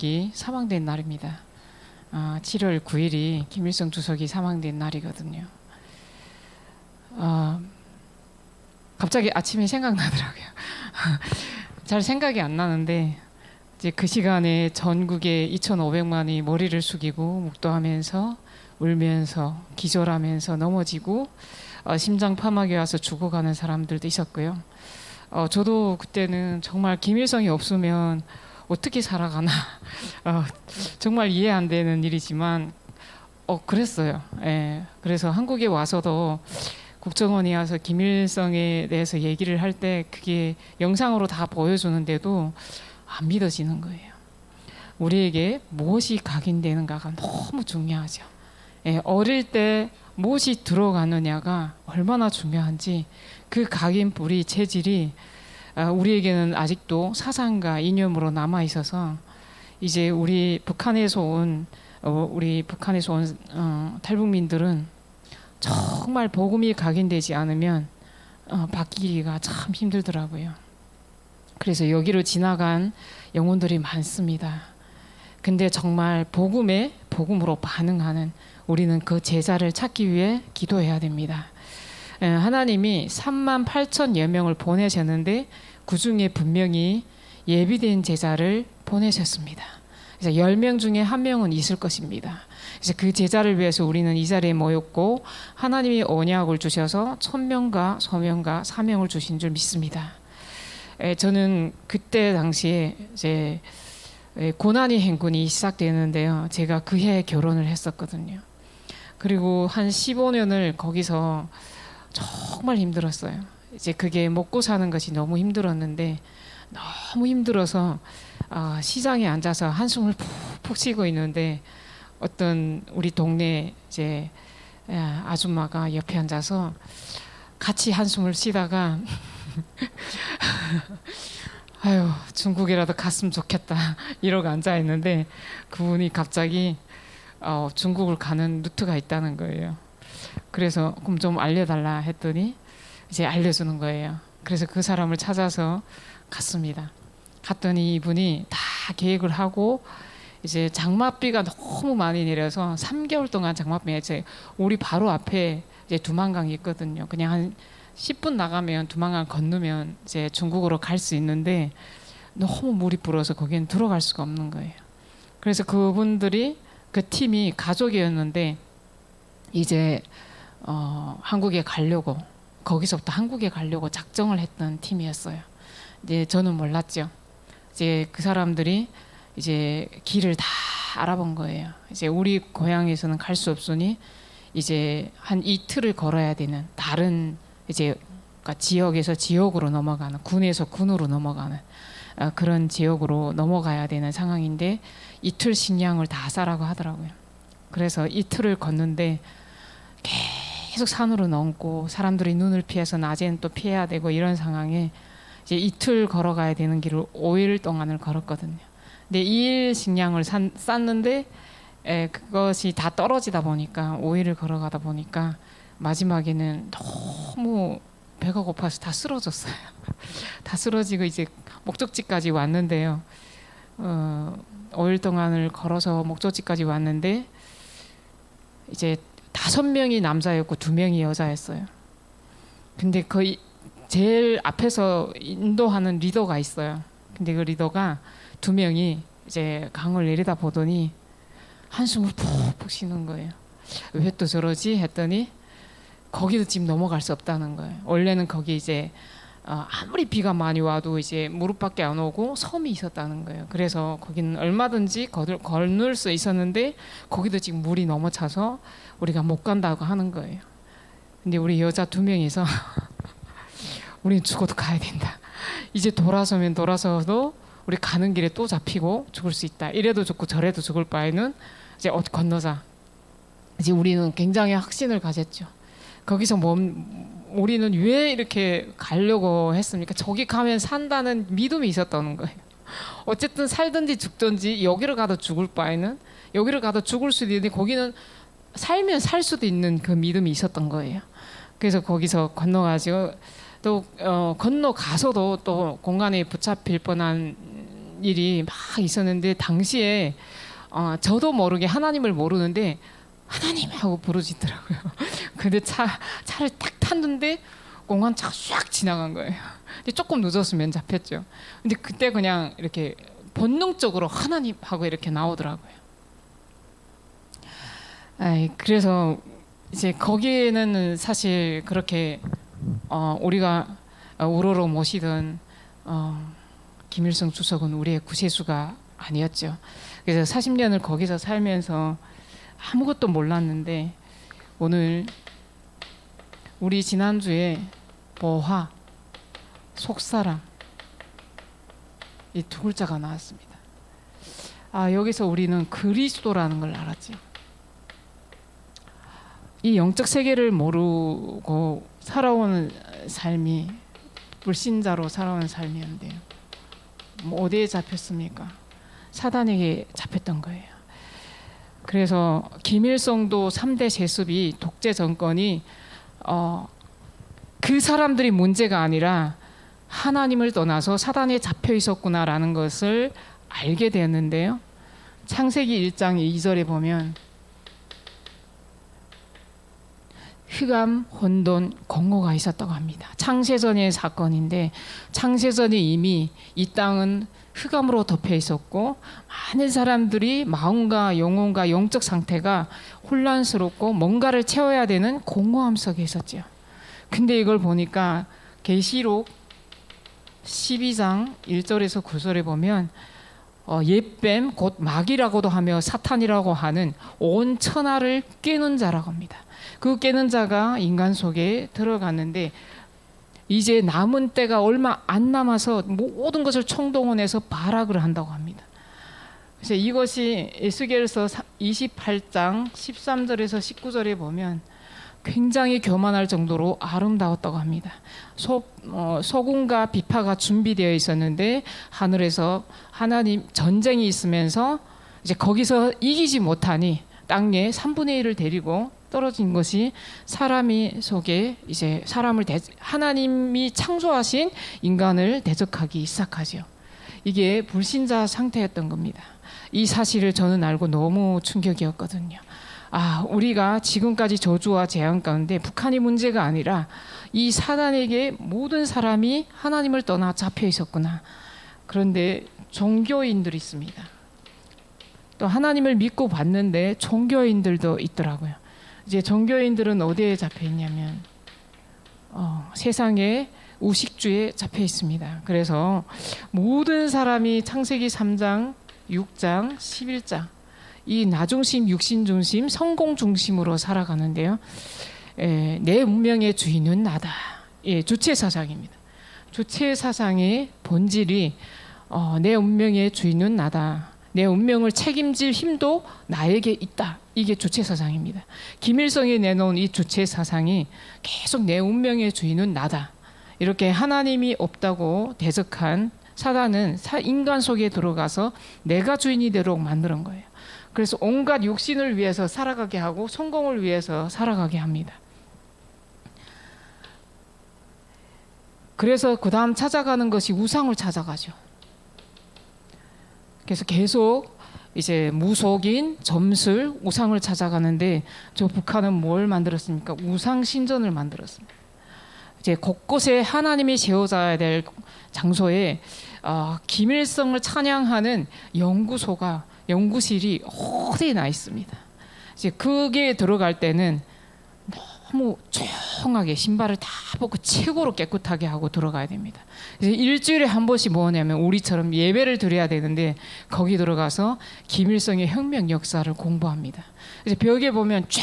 주석이 사망된 날입니다. 아, 7월 9일이 김일성 주석이 사망된 날이거든요. 아, 갑자기 아침에 생각나더라고요. 잘 생각이 안 나는데 이제 그 시간에 전국에 2,500만이 머리를 숙이고 묵도하면서 울면서 기절하면서 넘어지고 어, 심장 파막이 와서 죽어가는 사람들도 있었고요. 어, 저도 그때는 정말 김일성이 없으면 어떻게 살아가나 어, 정말 이해 안 되는 일이지만 어 그랬어요. 예. 그래서 한국에 와서도 국정원이 와서 김일성에 대해서 얘기를 할 때 그게 영상으로 다 보여주는데도 안 믿어지는 거예요. 우리에게 무엇이 각인되는가가 너무 중요하죠. 예, 어릴 때 무엇이 들어가느냐가 얼마나 중요한지 그 각인 뿌리 체질이 아, 우리에게는 아직도 사상과 이념으로 남아 있어서 이제 우리 북한에서 온 어, 우리 북한에서 온 어, 탈북민들은 정말 복음이 각인되지 않으면 어, 바뀌기가 참 힘들더라고요. 그래서 여기로 지나간 영혼들이 많습니다. 근데 정말 복음에 복음으로 반응하는 우리는 그 제자를 찾기 위해 기도해야 됩니다. 예, 하나님이 3만 8천 여 명을 보내셨는데 그 중에 분명히 예비된 제자를 보내셨습니다. 그래서 10명 중에 한 명은 있을 것입니다. 그래서 그 제자를 위해서 우리는 이 자리에 모였고 하나님이 언약을 주셔서 천명과 서명과 사명을 주신 줄 믿습니다. 에, 저는 그때 당시에 이제 에, 고난의 행군이 시작되는데요. 제가 그 해에 결혼을 했었거든요. 그리고 한 15년을 거기서 정말 힘들었어요. 이제 그게 먹고 사는 것이 너무 힘들었는데 너무 힘들어서 아, 시장에 앉아서 한숨을 푹푹 쉬고 있는데 어떤 우리 동네 이제 에, 아줌마가 옆에 앉아서 같이 한숨을 쉬다가 아유 중국이라도 갔으면 좋겠다 이러고 앉아 있는데 그분이 갑자기 어, 중국을 가는 루트가 있다는 거예요. 그래서 그럼 좀 알려달라 했더니 이제 알려주는 거예요. 그래서 그 사람을 찾아서 갔습니다. 갔더니 이분이 다 계획을 하고 이제 장맛비가 너무 많이 내려서 3개월 동안 장맛비 이제 우리 바로 앞에 이제 두만강이 있거든요. 그냥 한 10분 나가면 두만강 건너면 이제 중국으로 갈 수 있는데 너무 물이 불어서 거기는 들어갈 수가 없는 거예요. 그래서 그분들이 그 팀이 가족이었는데 이제 어, 한국에 가려고 거기서부터 한국에 가려고 작정을 했던 팀이었어요. 이제 저는 몰랐죠. 이제 그 사람들이 이제 길을 다 알아본 거예요. 이제 우리 고향에서는 갈 수 없으니 이제 한 이틀을 걸어야 되는 다른 이제 그러니까 지역에서 지역으로 넘어가는 군에서 군으로 넘어가는 어, 그런 지역으로 넘어가야 되는 상황인데 이틀 식량을 다 싸라고 하더라고요. 그래서 이틀을 걷는데 계속 산으로 넘고 사람들이 눈을 피해서 낮에는 또 피해야 되고 이런 상황에 이제 이틀 걸어가야 되는 길을 5일 동안을 걸었거든요. 근데 2일 식량을 산, 쌌는데 에, 그것이 다 떨어지다 보니까 5일을 걸어가다 보니까 마지막에는 너무 배가 고파서 다 쓰러졌어요. 다 쓰러지고 이제 목적지까지 왔는데요. 어, 5일 동안을 걸어서 목적지까지 왔는데 이제 다섯 명이 남자였고 두 명이 여자였어요. 근데 거의 제일 앞에서 인도하는 리더가 있어요. 근데 그 리더가 두 명이 이제 강을 내리다 보더니 한숨을 푹푹 쉬는 거예요. 왜 또 저러지 했더니 거기도 지금 넘어갈 수 없다는 거예요. 원래는 거기 이제 어, 아무리 비가 많이 와도 이제 무릎밖에 안 오고 섬이 있었다는 거예요. 그래서 거기는 얼마든지 거들, 건널 수 있었는데 거기도 지금 물이 넘어차서 우리가 못 간다고 하는 거예요. 근데 우리 여자 두 명이서 우리는 죽어도 가야 된다. 이제 돌아서면 돌아서도 우리 가는 길에 또 잡히고 죽을 수 있다. 이래도 죽고 저래도 죽을 바에는 이제 어디 건너자. 이제 우리는 굉장히 확신을 가졌죠. 거기서 멈 우리는 왜 이렇게 가려고 했습니까? 저기 가면 산다는 믿음이 있었다는 거예요. 어쨌든 살든지 죽든지 여기를 가도 죽을 바에는 여기를 가도 죽을 수도 있는데 거기는 살면 살 수도 있는 그 믿음이 있었던 거예요. 그래서 거기서 건너가지고 또 어, 건너가서도 또 공간에 붙잡힐 뻔한 일이 막 있었는데 당시에 어, 저도 모르게 하나님을 모르는데 하나님 하고 부르짖더라고요. 근데 차 차를 딱 탔는데 공안차가 쫙 지나간 거예요. 근데 조금 늦었으면 잡혔죠. 근데 그때 그냥 이렇게 본능적으로 하나님 하고 이렇게 나오더라고요. 아이, 그래서 이제 거기에는 사실 그렇게 어, 우리가 어, 우러러 모시던 어, 김일성 주석은 우리의 구세주가 아니었죠. 그래서 40년을 거기서 살면서 아무것도 몰랐는데 오늘 우리 지난주에 보화, 속사람 이 두 글자가 나왔습니다. 아 여기서 우리는 그리스도라는 걸 알았지. 이 영적 세계를 모르고 살아오는 삶이 불신자로 살아오는 삶이었는데요. 뭐 어디에 잡혔습니까? 사단에게 잡혔던 거예요. 그래서 김일성도 3대 세습이 독재 정권이 어, 그 사람들이 문제가 아니라 하나님을 떠나서 사단에 잡혀 있었구나라는 것을 알게 되었는데요. 창세기 1장 2절에 보면 흑암, 혼돈, 공허가 있었다고 합니다. 창세전의 사건인데 창세전에 이미 이 땅은 흑암으로 덮여 있었고 많은 사람들이 마음과 영혼과 영적 상태가 혼란스럽고 뭔가를 채워야 되는 공허함 속에 있었죠. 근데 이걸 보니까 계시록 12장 1절에서 9절에 보면 어, 옛뱀 곧 마귀라고도 하며 사탄이라고 하는 온 천하를 깨는 자라고 합니다. 그 깨는 자가 인간 속에 들어갔는데 이제 남은 때가 얼마 안 남아서 모든 것을 총동원해서 발악을 한다고 합니다. 그래서 이것이 에스겔서 28장 13절에서 19절에 보면 굉장히 교만할 정도로 아름다웠다고 합니다. 소, 어, 소금과 비파가 준비되어 있었는데 하늘에서 하나님 전쟁이 있으면서 이제 거기서 이기지 못하니 땅에 3분의 1을 데리고 떨어진 것이 사람이 속에 이제 사람을 대, 하나님이 창조하신 인간을 대적하기 시작하죠. 이게 불신자 상태였던 겁니다. 이 사실을 저는 알고 너무 충격이었거든요. 아, 우리가 지금까지 저주와 재앙 가운데 북한이 문제가 아니라 이 사단에게 모든 사람이 하나님을 떠나 잡혀 있었구나. 그런데 종교인들이 있습니다. 또 하나님을 믿고 봤는데 종교인들도 있더라고요. 이제 종교인들은 어디에 잡혀 있냐면 어, 세상에 우식주에 잡혀 있습니다. 그래서 모든 사람이 창세기 3장, 6장, 11장 이 나중심, 육신 중심, 성공 중심으로 살아가는데요. 에, 내 운명의 주인은 나다. 예, 주체 사상입니다. 주체 사상의 본질이 어, 내 운명의 주인은 나다. 내 운명을 책임질 힘도 나에게 있다. 이게 주체 사상입니다. 김일성이 내놓은 이 주체 사상이 계속 내 운명의 주인은 나다. 이렇게 하나님이 없다고 대적한 사단은 인간 속에 들어가서 내가 주인이 되도록 만드는 거예요. 그래서 온갖 육신을 위해서 살아가게 하고 성공을 위해서 살아가게 합니다. 그래서 그 다음 찾아가는 것이 우상을 찾아가죠. 그래서 계속 이제 무속인 점술 우상을 찾아가는데 저 북한은 뭘 만들었습니까? 우상 신전을 만들었습니다. 이제 곳곳에 하나님이 세워져야 될 장소에 어, 김일성을 찬양하는 연구소가 연구실이 어디에 나 있습니다. 이제 그게 들어갈 때는 너무 조용하게 신발을 다 벗고 최고로 깨끗하게 하고 들어가야 됩니다. 이제 일주일에 한 번씩 뭐냐면 우리처럼 예배를 드려야 되는데 거기 들어가서 김일성의 혁명 역사를 공부합니다. 이제 벽에 보면 쫙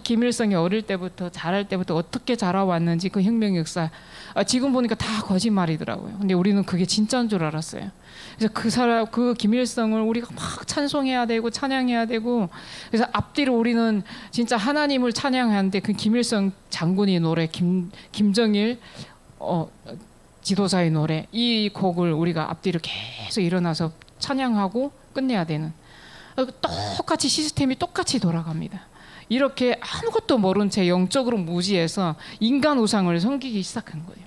김일성이 어릴 때부터 자랄 때부터 어떻게 자라왔는지 그 혁명 역사 아, 지금 보니까 다 거짓말이더라고요. 근데 우리는 그게 진짜인 줄 알았어요. 그래서 그 사람 그 김일성을 우리가 막 찬송해야 되고 찬양해야 되고 그래서 앞뒤로 우리는 진짜 하나님을 찬양하는데 그 김일성 장군이 노래 김 김정일 어 지도자의 노래 이 곡을 우리가 앞뒤로 계속 일어나서 찬양하고 끝내야 되는 똑같이 시스템이 똑같이 돌아갑니다. 이렇게 아무것도 모른 채 영적으로 무지해서 인간 우상을 섬기기 시작한 거예요.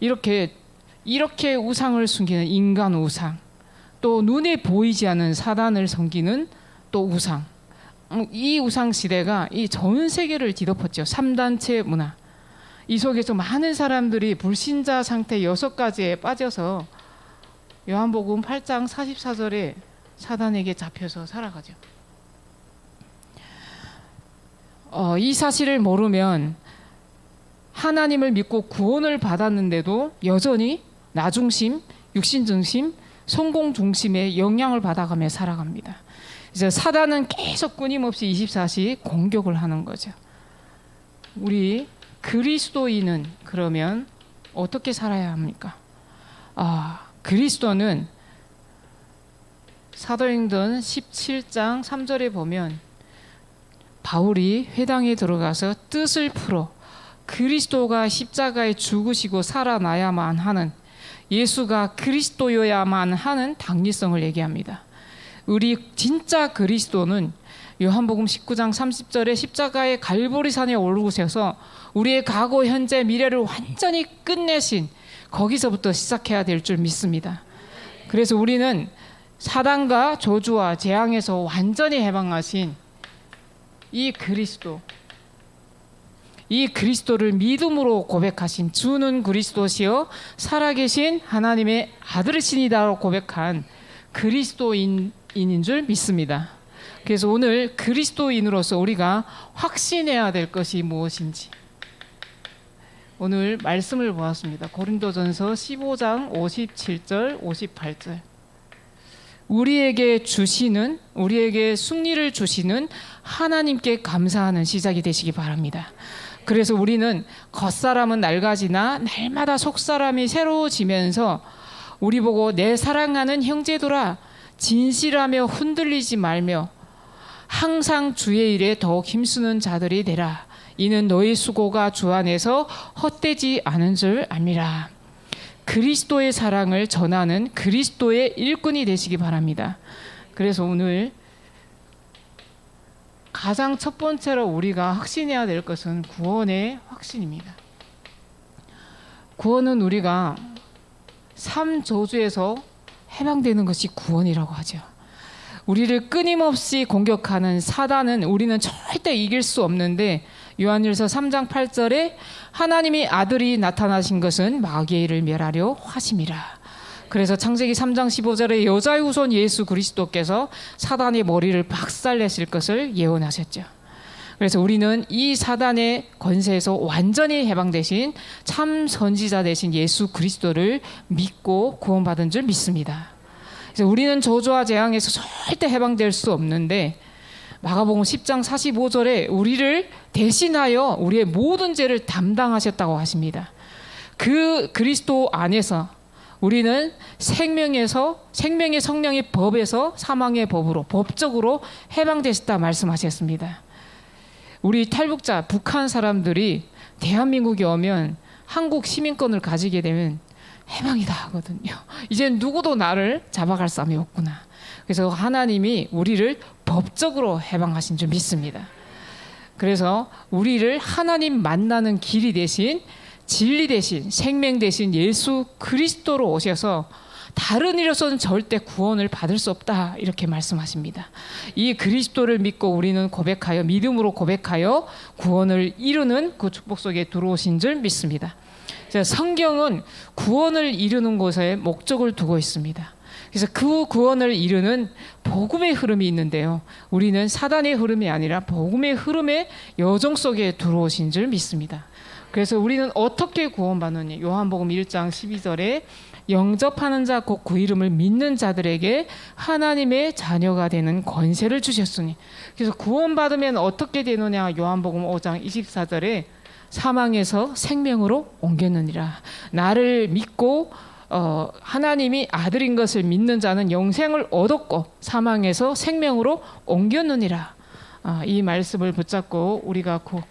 이렇게 이렇게 우상을 숨기는 인간 우상. 또 눈에 보이지 않는 사단을 섬기는 또 우상. 음, 이 우상 시대가 이 전 세계를 뒤덮었죠. 삼단체 문화. 이 속에서 많은 사람들이 불신자 상태 여섯 가지에 빠져서 요한복음 8장 44절에 사단에게 잡혀서 살아가죠. 어, 이 사실을 모르면 하나님을 믿고 구원을 받았는데도 여전히 나 중심, 육신 중심, 성공 중심의 영향을 받아가며 살아갑니다. 이제 사단은 계속 끊임없이 24시 공격을 하는 거죠. 우리 그리스도인은 그러면 어떻게 살아야 합니까? 아, 그리스도는 사도행전 17장 3절에 보면 바울이 회당에 들어가서 뜻을 풀어 그리스도가 십자가에 죽으시고 살아나야만 하는 예수가 그리스도여야만 하는 당리성을 얘기합니다. 우리 진짜 그리스도는 요한복음 19장 30절에 십자가의 갈보리 산에 오르셔서 우리의 과거, 현재, 미래를 완전히 끝내신 거기서부터 시작해야 될 줄 믿습니다. 그래서 우리는 사단과 저주와 재앙에서 완전히 해방하신 이 그리스도 이 그리스도를 믿음으로 고백하신 주는 그리스도시요 살아계신 하나님의 아들이시니다라고 고백한 그리스도인인 줄 믿습니다. 그래서 오늘 그리스도인으로서 우리가 확신해야 될 것이 무엇인지 오늘 말씀을 보았습니다. 고린도전서 15장 57절 58절 우리에게 주시는 우리에게 승리를 주시는 하나님께 감사하는 시작이 되시기 바랍니다. 그래서 우리는 겉사람은 낡아지나 날마다 속사람이 새로워지면서 우리 보고 내 사랑하는 형제들아 진실하며 흔들리지 말며 항상 주의 일에 더욱 힘쓰는 자들이 되라. 이는 너희 수고가 주 안에서 헛되지 않은 줄 압니다. 그리스도의 사랑을 전하는 그리스도의 일꾼이 되시기 바랍니다. 그래서 오늘 가장 첫 번째로 우리가 확신해야 될 것은 구원의 확신입니다. 구원은 우리가 삶 저주에서 해방되는 것이 구원이라고 하죠. 우리를 끊임없이 공격하는 사단은 우리는 절대 이길 수 없는데 요한일서 3장 8절에 하나님의 아들이 나타나신 것은 일을 멸하려 하심이라. 그래서 창세기 3장 15절에 여자의 후손 예수 그리스도께서 사단의 머리를 박살내실 것을 예언하셨죠. 그래서 우리는 이 사단의 권세에서 완전히 해방되신 참 선지자 되신 예수 그리스도를 믿고 구원받은 줄 믿습니다. 그래서 우리는 저주와 재앙에서 절대 해방될 수 없는데 마가복음 10장 45절에 우리를 대신하여 우리의 모든 죄를 담당하셨다고 하십니다. 그 그리스도 안에서 우리는 생명에서 생명의 성령의 법에서 사망의 법으로 법적으로 해방되셨다 말씀하셨습니다. 우리 탈북자 북한 사람들이 대한민국에 오면 한국 시민권을 가지게 되면 해방이다 하거든요. 이제 누구도 나를 잡아갈 사람이 없구나. 그래서 하나님이 우리를 법적으로 해방하신 줄 믿습니다. 그래서 우리를 하나님 만나는 길이 대신 진리 대신 생명 대신 예수 그리스도로 오셔서 다른 이로서는 절대 구원을 받을 수 없다 이렇게 말씀하십니다. 이 그리스도를 믿고 우리는 고백하여 믿음으로 고백하여 구원을 이루는 그 축복 속에 들어오신 줄 믿습니다. 성경은 구원을 이루는 곳에 목적을 두고 있습니다. 그래서 그 구원을 이루는 복음의 흐름이 있는데요. 우리는 사단의 흐름이 아니라 복음의 흐름의 여정 속에 들어오신 줄 믿습니다. 그래서 우리는 어떻게 구원받느냐? 요한복음 1장 12절에 영접하는 자 곧 그 이름을 믿는 자들에게 하나님의 자녀가 되는 권세를 주셨으니 그래서 구원받으면 어떻게 되느냐? 요한복음 5장 24절에 사망에서 생명으로 옮겼느니라. 나를 믿고 어, 하나님이 아들인 것을 믿는 자는 영생을 얻었고 사망에서 생명으로 옮겼느니라. 아, 이 말씀을 붙잡고 우리가 구,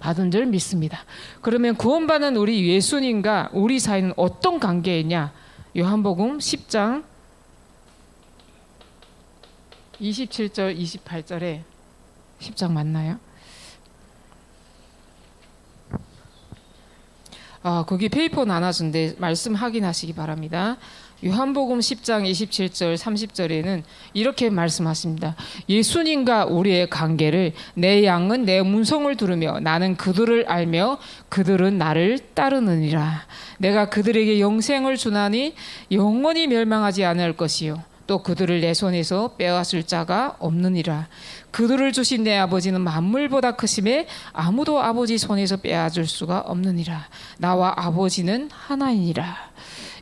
받은 줄 믿습니다. 그러면 구원받은 우리 예수님과 우리 사이는 어떤 관계이냐? 요한복음 10장 27절 28절에 10장 맞나요? 아, 거기 페이퍼 나눠준데 말씀 확인하시기 바랍니다. 요한복음 10장 27절 30절에는 이렇게 말씀하십니다. 예수님과 우리의 관계를 내 양은 내 문성을 들으며 나는 그들을 알며 그들은 나를 따르느니라. 내가 그들에게 영생을 주나니 영원히 멸망하지 않을 것이요. 또 그들을 내 손에서 빼앗을 자가 없느니라. 그들을 주신 내 아버지는 만물보다 크심에 아무도 아버지 손에서 빼앗을 수가 없느니라. 나와 아버지는 하나이니라.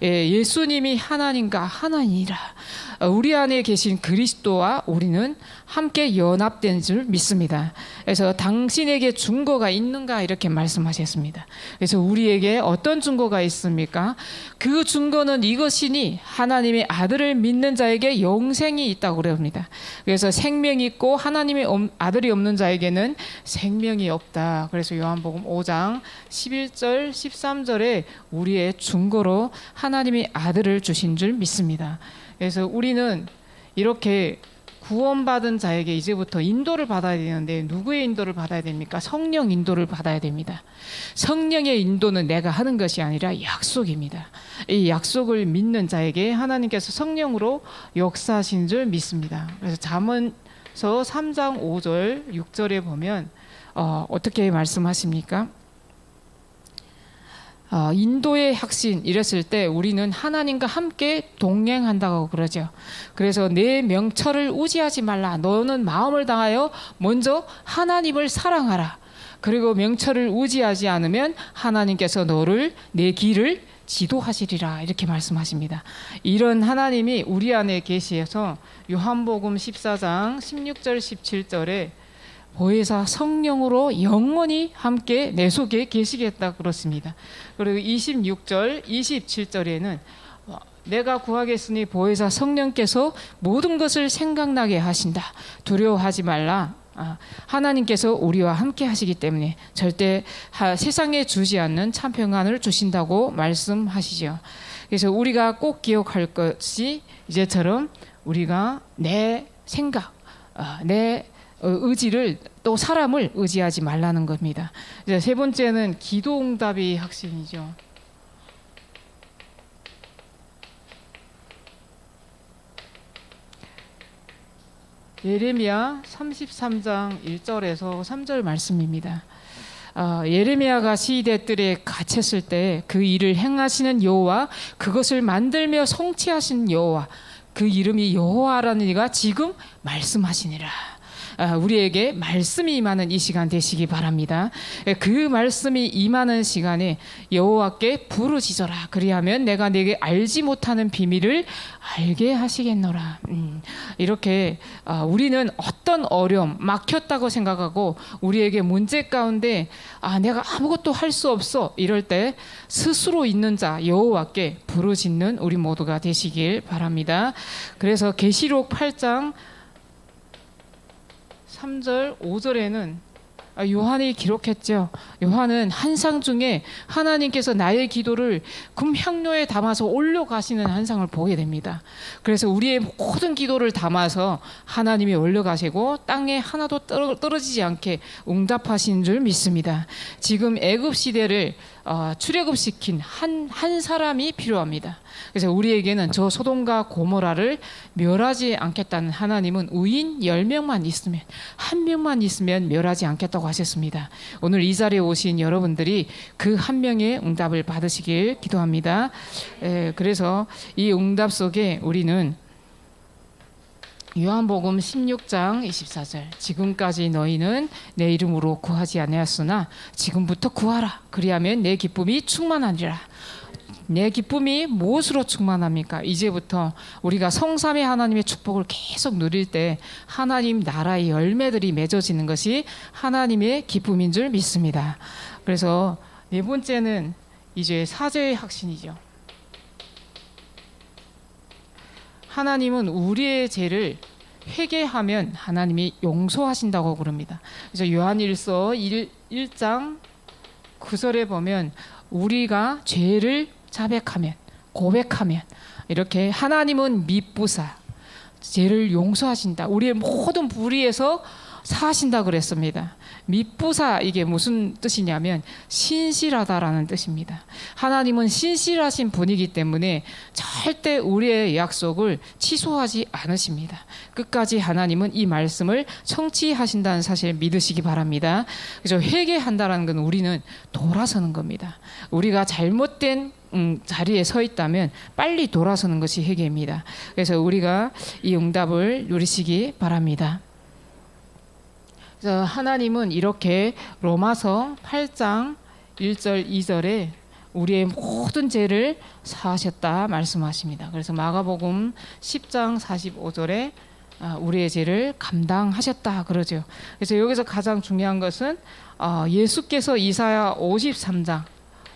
예, 예수님이 하나님과 하나이니라. 어, 우리 안에 계신 그리스도와 우리는 함께 연합된 줄 믿습니다. 그래서 당신에게 증거가 있는가 이렇게 말씀하셨습니다. 그래서 우리에게 어떤 증거가 있습니까? 그 증거는 이것이니 하나님의 아들을 믿는 자에게 영생이 있다고 그럽니다. 그래서 생명이 있고 하나님의 엄- 아들이 없는 자에게는 생명이 없다. 그래서 요한복음 5장 11절 13절에 우리의 증거로 하나님의 아들을 주신 줄 믿습니다. 그래서 우리는 이렇게 구원받은 자에게 이제부터 인도를 받아야 되는데 누구의 인도를 받아야 됩니까? 성령 인도를 받아야 됩니다. 성령의 인도는 내가 하는 것이 아니라 약속입니다. 이 약속을 믿는 자에게 하나님께서 성령으로 역사하신 줄 믿습니다. 그래서 잠언서 3장 5절 6절에 보면 어, 어떻게 말씀하십니까? 어, 인도의 확신 이랬을 때 우리는 하나님과 함께 동행한다고 그러죠. 그래서 내 명철을 우지하지 말라. 너는 마음을 당하여 먼저 하나님을 사랑하라. 그리고 명철을 우지하지 않으면 하나님께서 너를 내 길을 지도하시리라 이렇게 말씀하십니다. 이런 하나님이 우리 안에 계시해서 요한복음 14장 16절 17절에 보혜사 성령으로 영원히 함께 내 속에 계시겠다 그렇습니다. 그리고 26절, 27절에는 어, 내가 구하겠으니 보혜사 성령께서 모든 것을 생각나게 하신다. 두려워하지 말라. 아, 하나님께서 우리와 함께 하시기 때문에 절대 하- 세상에 주지 않는 참 평안을 주신다고 말씀하시죠. 그래서 우리가 꼭 기억할 것이 이제처럼 우리가 내 생각, 아, 내 어, 의지를 또 사람을 의지하지 말라는 겁니다. 이제 세 번째는 기도응답이 확신이죠. 예레미야 33장 1절에서 3절 말씀입니다. 아, 예레미야가 시대들에 갇혔을 때 그 일을 행하시는 여호와 그것을 만들며 성취하신 여호와 그 이름이 여호와라는 이가 지금 말씀하시니라. 아, 우리에게 말씀이 임하는 이 시간 되시기 바랍니다. 예, 그 말씀이 임하는 시간에 여호와께 부르짖어라. 그리하면 내가 내게 알지 못하는 비밀을 알게 하시겠노라. 음, 이렇게 아, 우리는 어떤 어려움 막혔다고 생각하고 우리에게 문제 가운데 아 내가 아무것도 할 수 없어 이럴 때 스스로 있는 자 여호와께 부르짖는 우리 모두가 되시길 바랍니다. 그래서 계시록 8장 3절, 5절에는 아, 요한이 기록했죠. 요한은 한상 중에 하나님께서 나의 기도를 금향로에 담아서 올려가시는 한상을 보게 됩니다. 그래서 우리의 모든 기도를 담아서 하나님이 올려가시고 땅에 하나도 떨어- 떨어지지 않게 응답하신 줄 믿습니다. 지금 애굽 시대를 어, 출애굽시킨 한, 한 사람이 필요합니다. 그래서 우리에게는 저 소돔과 고모라를 멸하지 않겠다는 하나님은 의인 10명만 있으면 한 명만 있으면 멸하지 않겠다고 하셨습니다. 오늘 이 자리에 오신 여러분들이 그 한 명의 응답을 받으시길 기도합니다. 에, 그래서 이 응답 속에 우리는 요한복음 16장 24절 지금까지 너희는 내 이름으로 구하지 아니하였으나 지금부터 구하라 그리하면 내 기쁨이 충만하리라 내 기쁨이 무엇으로 충만합니까? 이제부터 우리가 성삼의 하나님의 축복을 계속 누릴 때 하나님 나라의 열매들이 맺어지는 것이 하나님의 기쁨인 줄 믿습니다. 그래서 네 번째는 이제 사죄의 확신이죠. 하나님은 우리의 죄를 회개하면 하나님이 용서하신다고 그럽니다. 그래서 요한일서 1, 1장 9절에 보면 우리가 죄를 자백하면 고백하면 이렇게 하나님은 미쁘사 죄를 용서하신다. 우리의 모든 불의에서 사신다 그랬습니다. 미쁘사 이게 무슨 뜻이냐면 신실하다라는 뜻입니다. 하나님은 신실하신 분이기 때문에 절대 우리의 약속을 취소하지 않으십니다. 끝까지 하나님은 이 말씀을 성취하신다는 사실 믿으시기 바랍니다. 그래서 회개한다라는 건 우리는 돌아서는 겁니다. 우리가 잘못된 음, 자리에 서 있다면 빨리 돌아서는 것이 회개입니다. 그래서 우리가 이 응답을 누리시기 바랍니다. 그래서 하나님은 이렇게 로마서 8장 1절 2절에 우리의 모든 죄를 사하셨다 말씀하십니다. 그래서 마가복음 10장 45절에 아, 우리의 죄를 감당하셨다 그러죠. 그래서 여기서 가장 중요한 것은 어, 예수께서 이사야 53장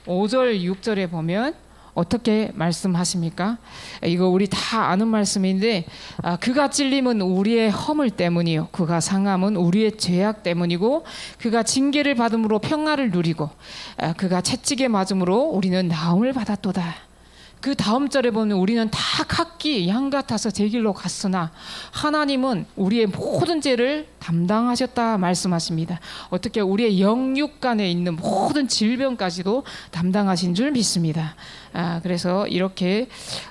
5절 6절에 보면 어떻게 말씀하십니까? 이거 우리 다 아는 말씀인데 아, 그가 찔림은 우리의 허물 때문이요 그가 상함은 우리의 죄악 때문이고 그가 징계를 받음으로 평화를 누리고 아, 그가 채찍에 맞음으로 우리는 나음을 받았도다. 그 다음 절에 보면 우리는 다 각기 양 같아서 제 길로 갔으나 하나님은 우리의 모든 죄를 담당하셨다 말씀하십니다. 어떻게 우리의 영육간에 있는 모든 질병까지도 담당하신 줄 믿습니다. 아, 그래서 이렇게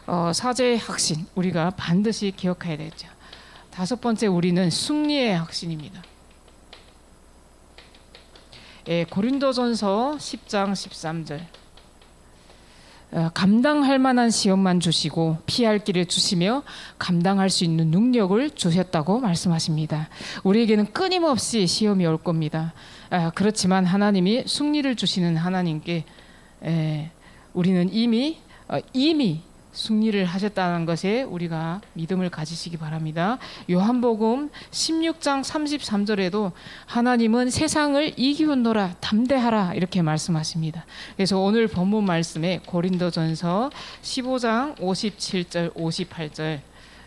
어, 사제의 확신 우리가 반드시 기억해야 되죠. 다섯 번째 우리는 승리의 확신입니다. 예, 고린도전서 10장 13절. 어, 감당할 만한 시험만 주시고 피할 길을 주시며 감당할 수 있는 능력을 주셨다고 말씀하십니다. 우리에게는 끊임없이 시험이 올 겁니다. 아, 그렇지만 하나님이 승리를 주시는 하나님께 에, 우리는 이미 어, 이미 승리를 하셨다는 것에 우리가 믿음을 가지시기 바랍니다. 요한복음 16장 33절에도 하나님은 세상을 이기운노라 담대하라 이렇게 말씀하십니다. 그래서 오늘 본문 말씀에 고린도전서 15장 57절 58절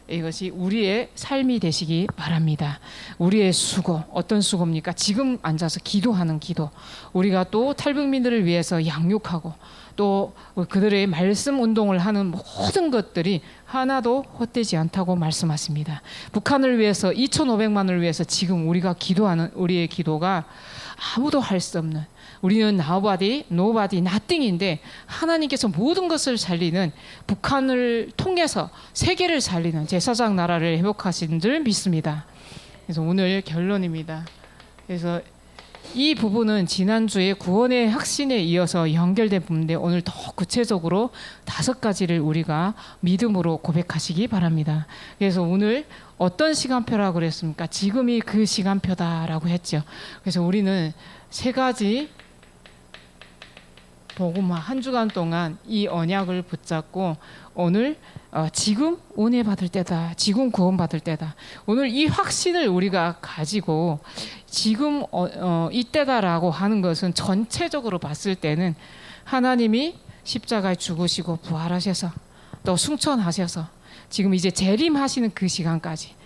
이것이 우리의 삶이 되시기 바랍니다. 우리의 수고 어떤 수고입니까? 지금 앉아서 기도하는 기도. 우리가 또 탈북민들을 위해서 양육하고 또 그들의 말씀 운동을 하는 모든 것들이 하나도 헛되지 않다고 말씀하십니다. 북한을 위해서 2,500만을 위해서 지금 우리가 기도하는 우리의 기도가 아무도 할 수 없는 우리는 nobody, nobody, nothing인데 하나님께서 모든 것을 살리는 북한을 통해서 세계를 살리는 제사장 나라를 회복하신 줄 믿습니다. 그래서 오늘 결론입니다. 그래서 이 부분은 지난주에 구원의 확신에 이어서 연결된 부분인데 오늘 더 구체적으로 다섯 가지를 우리가 믿음으로 고백하시기 바랍니다. 그래서 오늘 어떤 시간표라고 그랬습니까? 지금이 그 시간표다라고 했죠. 그래서 우리는 세 가지 복음화 한 주간 동안 이 언약을 붙잡고 오늘 어, 지금 은혜 받을 때다. 지금 구원 받을 때다. 오늘 이 확신을 우리가 가지고 지금 어, 어, 이때다라고 하는 것은 전체적으로 봤을 때는 하나님이 십자가에 죽으시고 부활하셔서 또 승천하셔서 지금 이제 재림하시는 그 시간까지 어,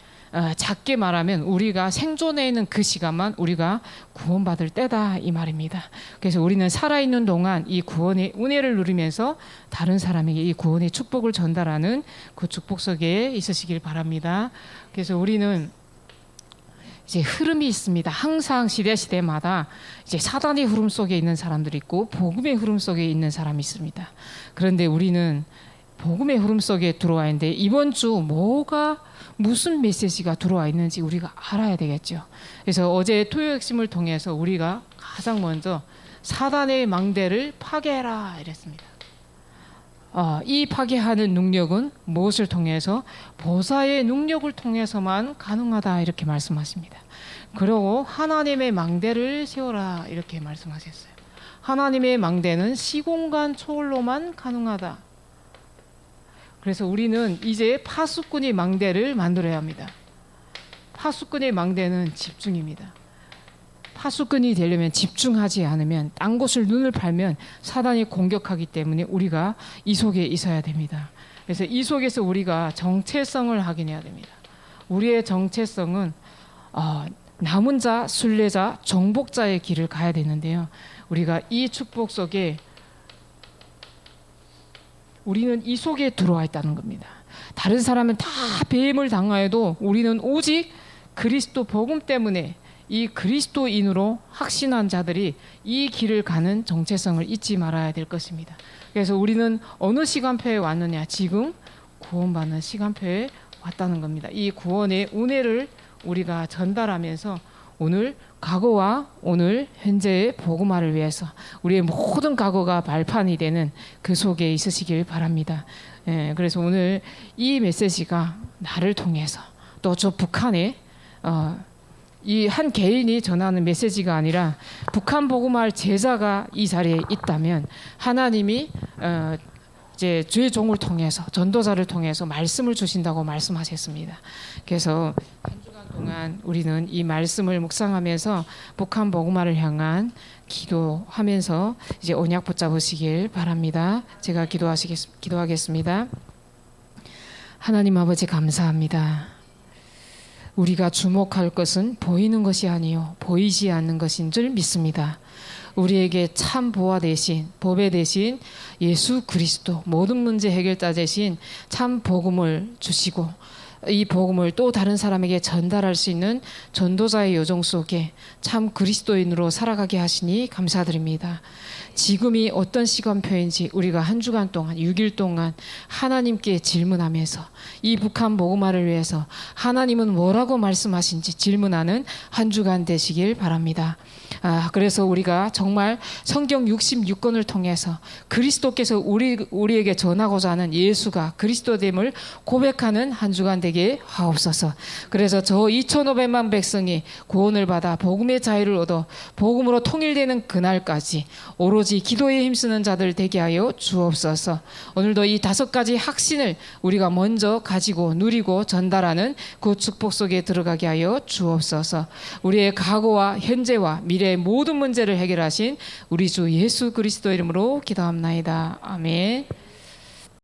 작게 말하면 우리가 생존해 있는 그 시간만 우리가 구원받을 때다 이 말입니다. 그래서 우리는 살아있는 동안 이 구원의 은혜를 누리면서 다른 사람에게 이 구원의 축복을 전달하는 그 축복 속에 있으시길 바랍니다. 그래서 우리는 이제 흐름이 있습니다. 항상 시대 시대마다 이제 사단의 흐름 속에 있는 사람들이 있고 복음의 흐름 속에 있는 사람이 있습니다. 그런데 우리는 복음의 흐름 속에 들어와 있는데 이번 주 뭐가 무슨 메시지가 들어와 있는지 우리가 알아야 되겠죠. 그래서 어제 토요 핵심을 통해서 우리가 가장 먼저 사단의 망대를 파괴해라 이랬습니다. 어, 이 파괴하는 능력은 무엇을 통해서 보사의 능력을 통해서만 가능하다 이렇게 말씀하십니다. 그리고 하나님의 망대를 세워라 이렇게 말씀하셨어요. 하나님의 망대는 시공간 초월로만 가능하다. 그래서 우리는 이제 파수꾼의 망대를 만들어야 합니다. 파수꾼의 망대는 집중입니다. 파수꾼이 되려면 집중하지 않으면 딴 곳을 눈을 팔면 사단이 공격하기 때문에 우리가 이 속에 있어야 됩니다. 그래서 이 속에서 우리가 정체성을 확인해야 됩니다. 우리의 정체성은 어, 남은 자, 순례자, 정복자의 길을 가야 되는데요. 우리가 이 축복 속에 우리는 이 속에 들어와 있다는 겁니다. 다른 사람은 다 배임을 당하여도 우리는 오직 그리스도 복음 때문에 이 그리스도인으로 확신한 자들이 이 길을 가는 정체성을 잊지 말아야 될 것입니다. 그래서 우리는 어느 시간표에 왔느냐? 지금 구원받는 시간표에 왔다는 겁니다. 이 구원의 은혜를 우리가 전달하면서 오늘 과거와 오늘 현재의 복음화를 위해서 우리의 모든 과거가 발판이 되는 그 속에 있으시길 바랍니다. 예, 그래서 오늘 이 메시지가 나를 통해서 또 저 북한에 어, 이한 개인이 전하는 메시지가 아니라 북한 복음할 제자가 이 자리에 있다면 하나님이 어, 이제 주의 종을 통해서 전도자를 통해서 말씀을 주신다고 말씀하셨습니다. 그래서 동안 우리는 이 말씀을 묵상하면서 북한 복음화를 향한 기도하면서 이제 언약 붙잡으시길 바랍니다. 제가 기도하시겠 기도하겠습니다. 하나님 아버지 감사합니다. 우리가 주목할 것은 보이는 것이 아니요 보이지 않는 것인 줄 믿습니다. 우리에게 참 보화 대신 보배 대신 예수 그리스도 모든 문제 해결자 대신 참 복음을 주시고 이 복음을 또 다른 사람에게 전달할 수 있는 전도자의 여정 속에 참 그리스도인으로 살아가게 하시니 감사드립니다. 지금이 어떤 시간표인지 우리가 한 주간 동안 6일 동안 하나님께 질문하면서 이 북한 복음화를 위해서 하나님은 뭐라고 말씀하신지 질문하는 한 주간 되시길 바랍니다. 아, 그래서 우리가 정말 성경 66권을 통해서 그리스도께서 우리 우리에게 전하고자 하는 예수가 그리스도됨을 고백하는 한 주간 되게 하옵소서. 그래서 저 2,500만 백성이 구원을 받아 복음의 자유를 얻어 복음으로 통일되는 그날까지 오로지 기도에 힘쓰는 자들 되게 하여 주옵소서. 오늘도 이 다섯 가지 확신을 우리가 먼저 가지고 누리고 전달하는 그 축복 속에 들어가게 하여 주옵소서. 우리의 과거와 현재와 미래 의 모든 문제를 해결하신 우리 주 예수 그리스도 이름으로 기도합나이다. 아멘.